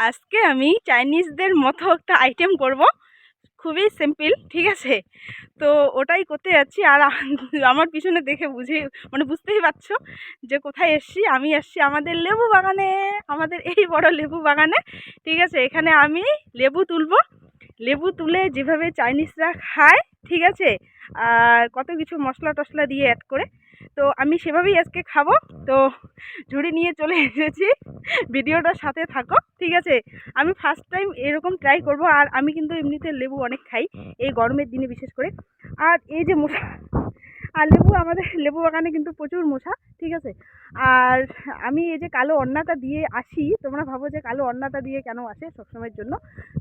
আজকে আমি চাইনিজদের মতো একটা আইটেম করব। খুবই সিম্পল ঠিক আছে? তো ওটাই করতে যাচ্ছি। আর আমার পিছনে দেখে বুঝে মানে বুঝতেই পারছ যে কোথায় এসছি। আমি এসছি আমাদের লেবু বাগানে, আমাদের এই বড় লেবু বাগানে, ঠিক আছে? এখানে আমি লেবু তুলবো। লেবু তুলে যেভাবে চাইনিজরা খায়, ঠিক আছে? আর কত কিছু মশলা টশলা দিয়ে অ্যাড করে। তো আমি সেভাবেই আজকে খাব। তো ঝুড়ি নিয়ে চলে এসেছি। ভিডিওটার সাথে থাকো, ঠিক আছে? আমি ফার্স্ট টাইম এরকম ট্রাই করব, আর আমি কিন্তু এমনিতে লেবু অনেক খাই, এই গরমের দিনে বিশেষ করে। আর এই যে মশা, আর লেবু আমাদের, লেবু বাগানে কিন্তু প্রচুর মশা, ঠিক আছে? আর আমি এই যে কালো অন্নাটা দিয়ে আসি, তোমরা ভাবো যে কালো অন্নাটা দিয়ে কেন আসে সবসময়ের জন্য?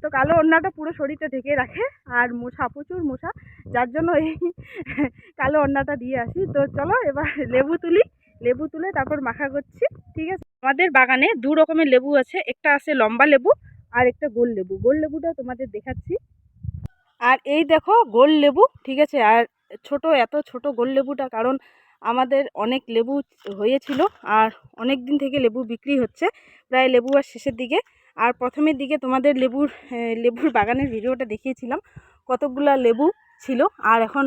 তো কালো অন্নাটা পুরো শরীরটা ঢেকে রাখে, আর মশা, প্রচুর মশা, যার জন্য এই কালো অন্নাটা দিয়ে আসি। তো চলো এবার লেবু তুলি, লেবু তুলে তারপর মাখা করছি, ঠিক আছে? আমাদের বাগানে দু রকমের লেবু আছে। একটা আছে লম্বা লেবু, আর একটা গোল লেবু। গোল লেবুটা তোমাদের দেখাচ্ছি। আর এই দেখো গোল লেবু, ঠিক আছে? আর ছোট, এত ছোট গোল লেবুটা কারণ আমাদের অনেক লেবু হয়েছিল আর অনেক দিন থেকে লেবু বিক্রি হচ্ছে। প্রায় লেবু আর শেষের দিকে। আর প্রথমের দিকে তোমাদের লেবুর লেবুর বাগানের ভিডিওটা দেখিয়েছিলাম। কতগুলা লেবু ছিল। আর এখন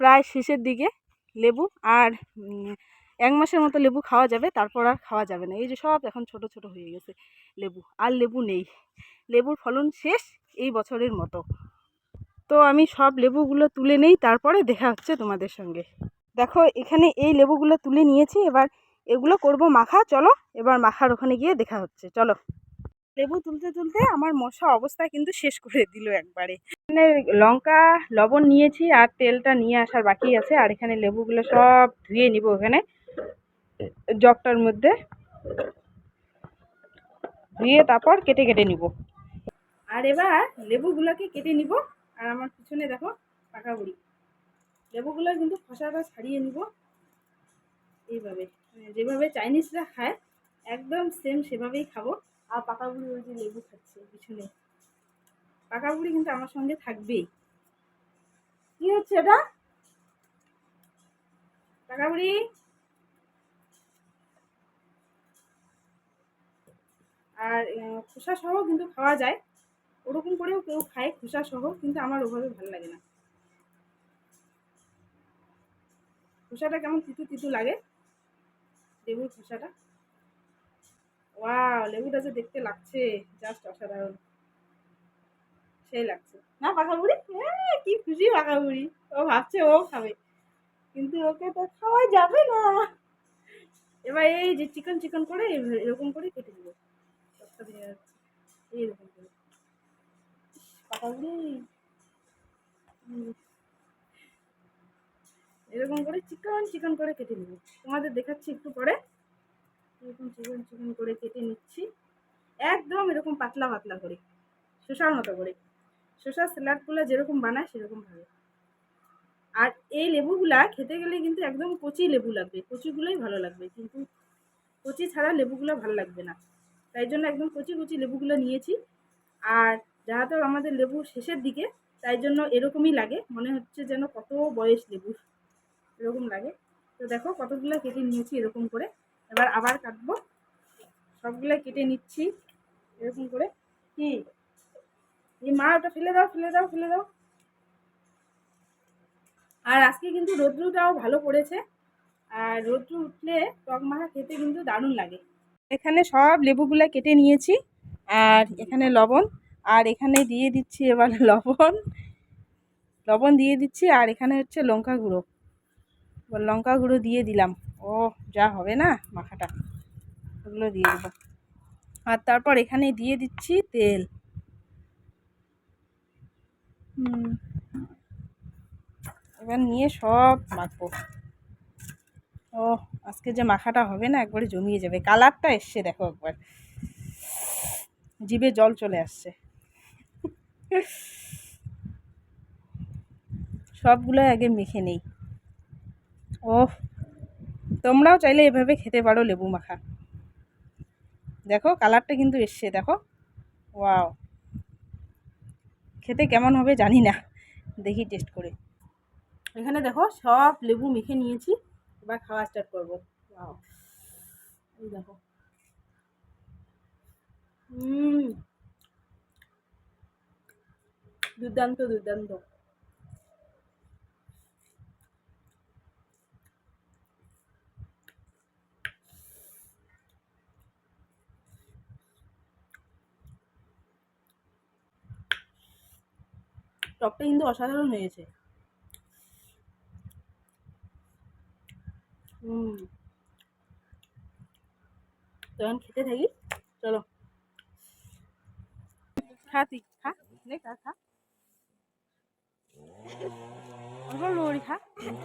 প্রায় শেষের দিকে লেবু। আর এক মাসের মতো লেবু খাওয়া যাবে, তারপর আর খাওয়া যাবে না। এই যে সব এখন ছোট ছোট হয়ে গেছে লেবু, আর লেবু নেই। লেবুর ফলন শেষ এই বছরের মতো। তো আমি সব লেবুগুলো তুলে নেই, তারপরে দেখা হচ্ছে তোমাদের সঙ্গে। দেখো, এখানে এই লেবুগুলো তুলে নিয়েছি, এবার এগুলো করব মাখা। চলো, এবার মাখার ওখানে গিয়ে দেখা হচ্ছে। চলো। লেবু তুলতে তুলতে আমার মশা অবস্থা কিন্তু শেষ করে দিল একবারে। এখানে লঙ্কা, লবণ নিয়েছি, আর তেলটা নিয়ে আসার বাকি আছে, আর এখানে লেবুগুলো সব ধুয়ে নিব এখানে জগটার মধ্যে ধুয়ে তারপর কেটে কেটে নিব। আর এবার লেবুগুলোকে কেটে নিব। আর আমার পিছনে দেখো পাকা বুড়ি। লেবুগুলো কিন্তু খোসাটা ছাড়িয়ে নিব। এইভাবে মানে যেভাবে চাইনিজরা খায়, একদম সেম সেভাবেই খাব। আর পাকা বুড়ি ওই যে লেবু খাচ্ছে পিছনে। পাকা বুড়ি কিন্তু আমার সঙ্গে থাকবেই। কি হচ্ছে এটা? পাকা বুড়ি? আর খোসা সহ কিন্তু খাওয়া যায়। ওরকম করেও কেউ খায় খোসা সহ কিন্তু আমার ওভাবে ভালো লাগে না। খোসাটা কেমন তিতু তিতু লাগে লেবুর খোসাটা। ওয়াও লেবুটা যে দেখতে লাগছে জাস্ট অসাধারণ। সেই লাগছে। না পাকা বুড়ি? হ্যাঁ, কি খুশি পাকা বুড়ি। ও ভাবছে ও খাবে। কিন্তু ওকে তো খাওয়া যাবে না। এবার এই যে চিকন চিকন করে এরকম করে কেটে দিব। এইরকম করে বুড়ি এরকম করে চিকন চিকন করে কেটে নেব তোমাদের দেখাচ্ছি একটু পরে এরকম চিকন চিকন করে কেটে নিচ্ছি একদম এরকম পাতলা পাতলা করে শসার মতো করে শসার স্যালাডগুলো যেরকম বানায় সেরকম ভাবে আর এই লেবুগুলা খেতে গেলে কিন্তু একদম কচি লেবু লাগবে কচিগুলোই ভালো লাগবে কিন্তু কচি ছাড়া লেবুগুলো ভালো লাগবে না তাই জন্য একদম কচি কচি লেবুগুলো নিয়েছি। আর যাহাতে আমাদের লেবু শেষের দিকে, তাই জন্য এরকমই লাগে। মনে হচ্ছে যেন কত বয়স লেবুর, এরকম লাগে। তো দেখো কতগুলো কেটে নিয়েছি এরকম করে। এবার আবার কাটবো। সবগুলো কেটে নিচ্ছি এরকম করে। কি? মা, ওটা ফেলে দাও ফেলে দাও ফেলে দাও। আর আজকে কিন্তু রৌদ্রটাও ভালো পড়েছে। আর রৌদ্র উঠলে টক মাখা খেতে কিন্তু দারুণ লাগে। এখানে সব লেবুগুলো কেটে নিয়েছি আর এখানে লবণ। আর এখানে দিয়ে দিচ্ছি এবার লবণ। লবণ দিয়ে দিচ্ছি আর এখানে হচ্ছে লঙ্কা গুঁড়ো। লঙ্কা গুঁড়ো দিয়ে দিলাম। ও, যা হবে না মাখাটা। ওগুলো দিয়ে দেবো। আর তারপর এখানে দিয়ে দিচ্ছি তেল। এবার নিয়ে সব মাখবো। ও আজকে যে মাখাটা হবে না, একবারে জমিয়ে যাবে। কালারটা এসছে, দেখো একবার। জিভে জল চলে আসছে। সবগুলো আগে মেখে নেই। ও তোমরাও চাইলে এভাবে খেতে পারো লেবু মাখা। দেখো, কালারটা কিন্তু এসছে, দেখো। ওয়াও। খেতে কেমন হবে জানি না। দেখি টেস্ট করে। এখানে দেখো, সব লেবু মেখে নিয়েছি। এবার খাওয়া স্টার্ট করব। দেখো। হুম দুর্দান্ত দুর্দান্ত। টকটা কিন্তু অসাধারণ হয়েছে। হুম। তো এখন খেতে থাকি, চলো। খা খা লড়ি খা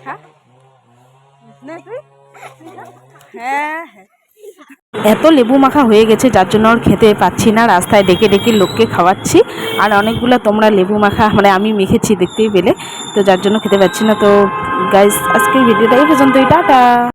খা। হ্যাঁ হ্যাঁ। এত লেবু মাখা হয়ে গেছে, যার জন্য আর খেতে পাচ্ছি না, রাস্তায় ডেকে ডেকে লোককে খাওয়াচ্ছি। আর অনেকগুলো তোমরা লেবু মাখা মানে আমি মেখেছি দেখতেই পেলে, তো যার জন্য খেতে পাচ্ছি না। তো গাইস আজকের ভিডিওটা এই পর্যন্তই, টাটা।